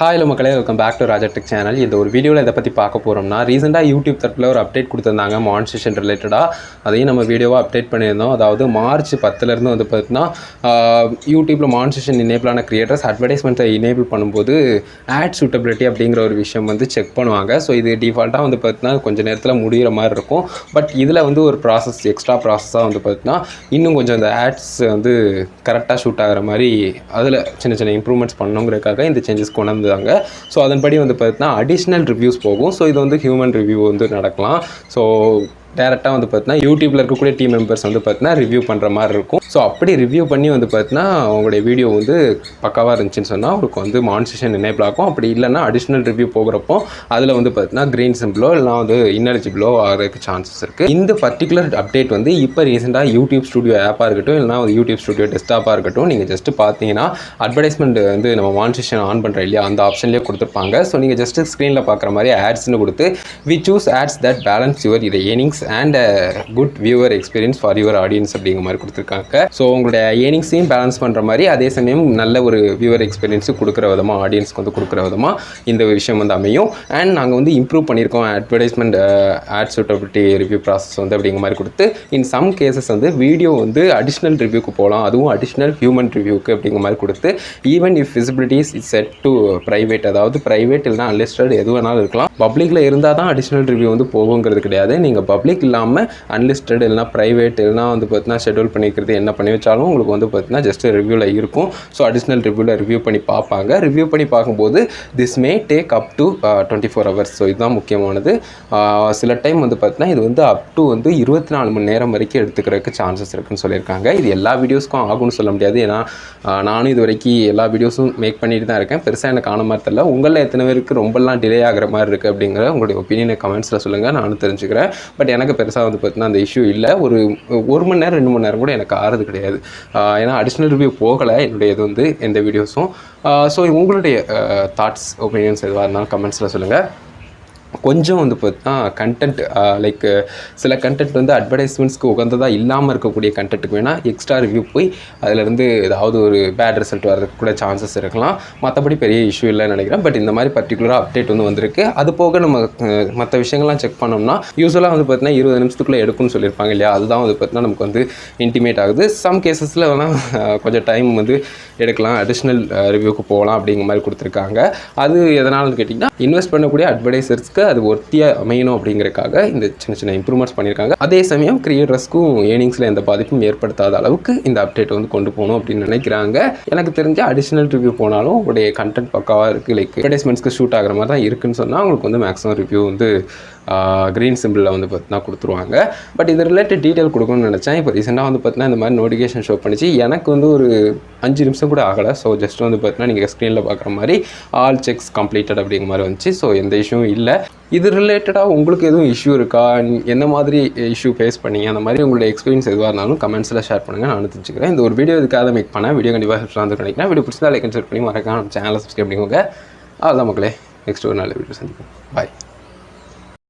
ஹாயில் மக்களே. Welcome back to Rajatech channel இந்த ஒரு வீடியோவில் இதை பற்றி பார்க்க போகிறோம்னா ரீசெண்டாக யூடியூப் தரப்பில் ஒரு அப்டேட் கொடுத்துருந்தாங்க மான்சேஷன் ரிலேட்டடாக அதையும் நம்ம வீடியோவாக அப்டேட் பண்ணியிருந்தோம். அதாவது மார்ச் பத்துலேருந்து வந்து பார்த்தீங்கன்னா யூடியூப்பில் மான்சேஷன் இனேபிளான கிரியேட்டர்ஸ் அட்வர்டைஸ்மெண்ட்டை இனேபிள் பண்ணும்போது ஆட் சூட்டபிலிட்டி அப்படிங்கிற ஒரு விஷயம் வந்து செக் பண்ணுவாங்க. ஸோ இது டிஃபால்ட்டாக வந்து பார்த்தீங்கன்னா கொஞ்சம் நேரத்தில் முடிகிற மாதிரி இருக்கும். பட் இதில் வந்து ஒரு ப்ராசஸ் எக்ஸ்ட்ரா ப்ராசஸாக வந்து பார்த்தீங்கன்னா இன்னும் கொஞ்சம் இந்த ஆட்ஸ் வந்து கரெக்டாக ஷூட் ஆகிற மாதிரி அதில் சின்ன சின்ன இம்ப்ரூவ்மெண்ட்ஸ் பண்ணணுங்கிறதுக்காக இந்த சேஞ்சஸ் கொண்டு வந்தாங்க ஸோ அதன்படி வந்து பார்த்தீங்கன்னா அடிஷ்னல் ரிவ்யூஸ் போகும். ஸோ இது வந்து ஹியூமன் ரிவ்யூ வந்து நடக்கலாம். ஸோ டேரெக்டாக வந்து பார்த்தீங்கன்னா யூடியூப்பில் இருக்கக்கூடிய டீம் மெம்பர்ஸ் வந்து பார்த்தீங்கன்னா ரிவ்யூ பண்ணுற மாதிரி இருக்கும். ஸோ அப்படி ரிவ்யூ பண்ணி வந்து பார்த்தீங்கன்னா உங்களுடைய வீடியோ வந்து பக்காவாக இருந்துச்சுன்னு சொன்னால் உங்களுக்கு வந்து மான்சேஷன் எனேபிள் ஆகும். அப்படி இல்லைன்னா அடிஷ்னல் ரிவ்யூ போகிறப்போ அதில் வந்து பார்த்தீங்கன்னா க்ரீன் சிம்பிளோ இல்லைனா வந்து இன்னெலிஜிபிளோ ஆகிறதுக்கு சான்சஸ் இருக்குது இந்த பர்டிகுலர் அப்டேட் வந்து இப்போ ரீசெண்டாக யூடியூப் ஸ்டுடியோ ஆப்பாக இருக்கட்டும் இல்லைனா வந்து யூடியூப் ஸ்டுடியோ டெஸ்க்டாப்பாக இருக்கட்டும் நீங்கள் ஜஸ்ட் பார்த்தீங்கன்னா அட்வர்டைஸ்மெண்ட் வந்து நம்ம மான்சேஷன் ஆன் பண்ணுற இல்லையா அந்த ஆப்ஷன்லேயே கொடுத்துருப்பாங்க. ஸோ நீங்கள் ஜஸ்ட் ஸ்க்ரீனில் பார்க்குற மாதிரி ஆட்ஸ்னு கொடுத்து we choose ads that balance your இதை earnings earnings and good viewer experience for your audience அப்படிங்கிற மாதிரி கொடுத்துருக்காங்க. ஸோ உங்களுடைய ஏர்னிங்ஸையும் பேலன்ஸ் பண்ணுற மாதிரி அதே சமயம் நல்ல ஒரு வியூவர் எக்ஸ்பீரியன்ஸும் கொடுக்குற விதமாக ஆடியன்ஸ்க்கு வந்து கொடுக்குற விதமாக இந்த விஷயம் வந்து அமையும். அண்ட் நாங்கள் வந்து இம்ப்ரூவ் பண்ணியிருக்கோம் advertisement ad suitability review process வந்து அப்படிங்கிற மாதிரி கொடுத்து இன் சம் கேசஸ் வந்து வீடியோ வந்து அடிஷ்னல் ரிவ்யூக்கு போகலாம். அதுவும் அடிஷ்னல் ஹியூமன் ரிவ்யூக்கு அப்படிங்கிற மாதிரி கொடுத்து even if visibilities is set to private அதாவது ப்ரைவேட் இல்லைனா அன்லிஸ்டட் எது வேணாலும் இருக்கலாம். பப்ளிக்கில் இருந்தால் தான் அடிஷ்னல் ரிவ்யூ வந்து போகுங்கிறது கிடையாது. நீங்கள் பப்ளிக் இல்லாமல் அன்லிஸ்டட் இல்லைனா ப்ரைவேட் இல்லைனா வந்து பார்த்தீங்கன்னா ஷெட்யூல் பண்ணிக்கிறது என்ன பண்ணி வச்சாலும் உங்களுக்கு வந்து பார்த்தீங்கன்னா ஜஸ்ட் ரிவ்யூவில் இருக்கும். ஸோ அடிஷ்னல் ரிவ்யூவில் ரிவ்யூ பண்ணி பார்ப்பாங்க. ரிவ்யூ பண்ணி பார்க்கும்போது this may take up to twenty four hours so இதுதான் முக்கியமானது. Uh, சில டைம் வந்து பார்த்தீங்கன்னா இது வந்து அப் டு வந்து இருபத்தி நாலு மணி நேரம் வரைக்கும் எடுத்துக்கிறதுக்கு சான்சஸ் இருக்குன்னு சொல்லியிருக்காங்க. இது எல்லா வீடியோஸ்க்கும் ஆகும்னு சொல்ல முடியாது. ஏன்னா uh, நானும் இது வரைக்கும் எல்லா வீடியோஸும் மேக் பண்ணிட்டு தான் இருக்கேன். பெருசாக எனக்கு ஆன மாதிரி தெரியல. உங்களில் எத்தனை பேருக்கு ரொம்பலாம் டிலே ஆகிற மாதிரி இருக்குது அப்படிங்கிற உங்களுடைய ஒப்பீனியனை கமெண்ட்ஸில் சொல்லுங்கள் நானும் தெரிஞ்சுக்கிறேன். பட் எனக்கு பெருசாக வந்து பார்த்தீங்கன்னா அந்த இஷ்யூ இல்லை. ஒரு ஒரு மணி நேரம் ரெண்டு மணி நேரம் கூட எனக்கு ஆறுது கிடையாது. ஏன்னா அடிஷ்னல் ரிவ்யூ போகலை. என்னுடைய இது வந்து எந்த வீடியோஸும் ஸோ உங்களுடைய தாட்ஸ் ஒப்பீனியன்ஸ் எதுவாக இருந்தாலும் கமெண்ட்ஸில் சொல்லுங்கள் கொஞ்சம் வந்து பார்த்தா கண்டென்ட் லைக் சில கண்டென்ட் வந்து அட்வர்டைஸ்மெண்ட்ஸ்க்கு உகந்ததாக இல்லாமல் இருக்கக்கூடிய கண்டென்ட்டுக்கு வேணால் எக்ஸ்ட்ரா ரிவ்யூ போய் அதிலேருந்து ஏதாவது ஒரு பேட் ரிசல்ட் வர்றதுக்கு கூட சான்சஸ் இருக்கலாம். மற்றபடி பெரிய இஷ்யூ இல்லைன்னு நினைக்கிறேன். பட் இந்த மாதிரி பர்டிகுலராக அப்டேட் வந்து வந்திருக்கு. அது போக நம்ம மற்ற விஷயங்கள்லாம் செக் பண்ணோம்னா யூஸ்வலாக வந்து பார்த்தீங்கன்னா இருபது நிமிஷத்துக்குள்ளே எடுக்கும்னு சொல்லியிருப்பாங்க இல்லையா? அதுதான் வந்து பார்த்தீங்கன்னா நமக்கு வந்து இன்டிமேட் ஆகுது. சம் கேசஸில் வேணால் கொஞ்சம் டைம் வந்து எடுக்கலாம். அடிஷ்னல் ரிவ்யூக்கு போகலாம் அப்படிங்கிற மாதிரி கொடுத்துருக்காங்க. அது எதனால்னு கேட்டிங்கன்னா இன்வெஸ்ட் பண்ணக்கூடிய அட்வர்டைசர்ஸ்க்கு அது ஒர்த்தியாக அமையணும் அப்படிங்கிறக்காக இந்த சின்ன சின்ன இம்ப்ரூவ்மெண்ட்ஸ் பண்ணியிருக்காங்க. அதே சமயம் கிரியேட்டர்ஸ்க்கும் ஏர்னிங்ஸில் எந்த பாதிப்பும் ஏற்படுத்தாத அளவுக்கு இந்த அப்டேட் வந்து கொண்டு போகணும் அப்படின்னு நினைக்கிறாங்க. எனக்கு தெரிஞ்ச அடிஷ்னல் ரிவ்யூ போனாலும் உங்களுடைய கண்டென்ட் பக்காவாக இருக்குது லைக் அட்வர்டைஸ்மெண்ட்ஸ்க்கு ஷூட் ஆகிற மாதிரி தான் இருக்குன்னு சொன்னால் உங்களுக்கு வந்து மேக்ஸிமம் ரிவ்யூ வந்து க்ரீன் சிம்பிளில் வந்து பார்த்தீங்கன்னா கொடுத்துருவாங்க. பட் இது ரிலேட்டட் டீட்டெயில் கொடுக்கணும்னு நினச்சேன். இப்போ ரீசெண்டாக வந்து பார்த்தீங்கன்னா இந்த மாதிரி நோட்டிஃபிகேஷன் ஷோ பண்ணிச்சு. எனக்கு வந்து ஒரு அஞ்சு நிமிஷம் கூட ஆகலை. ஸோ ஜஸ்ட் வந்து பார்த்தீங்கன்னா நீங்கள் ஸ்க்ரீனில் பார்க்குற மாதிரி ஆல் செக்ஸ் கம்ப்ளீட்டட் அப்படிங்கிற மாதிரி வந்துச்சு. ஸோ எந்த இஷ்யூவும் இல்லை. இது ரிலேட்டடாக உங்களுக்கு எதுவும் இஷ்யூ இருக்கா? என்ன மாதிரி இஷ்யூ ஃபேஸ் பண்ணீங்க? அந்த மாதிரி உங்களுடைய எக்ஸ்பீரியன்ஸ் எதுவாக இருந்தாலும் கமெண்ட்ஸில் ஷேர் பண்ணுங்கள் நான் தெரிஞ்சுக்கிறேன். இந்த ஒரு வீடியோ இதுக்காக மேக் பண்ணேன். வீடியோ கண்டிப்பாக ஹெல்ப் வந்து நினைக்கிறேன். வீடியோ பிடிச்சதா லைக் அண்ட் பண்ணி மறக்காம நம்ம சேனலை சப்ஸ்கிரைப் பண்ணிக்கோங்க. அதான் மக்களே. நெக்ஸ்ட் ஒரு நல்ல வீடியோ சந்திப்போம். பாய்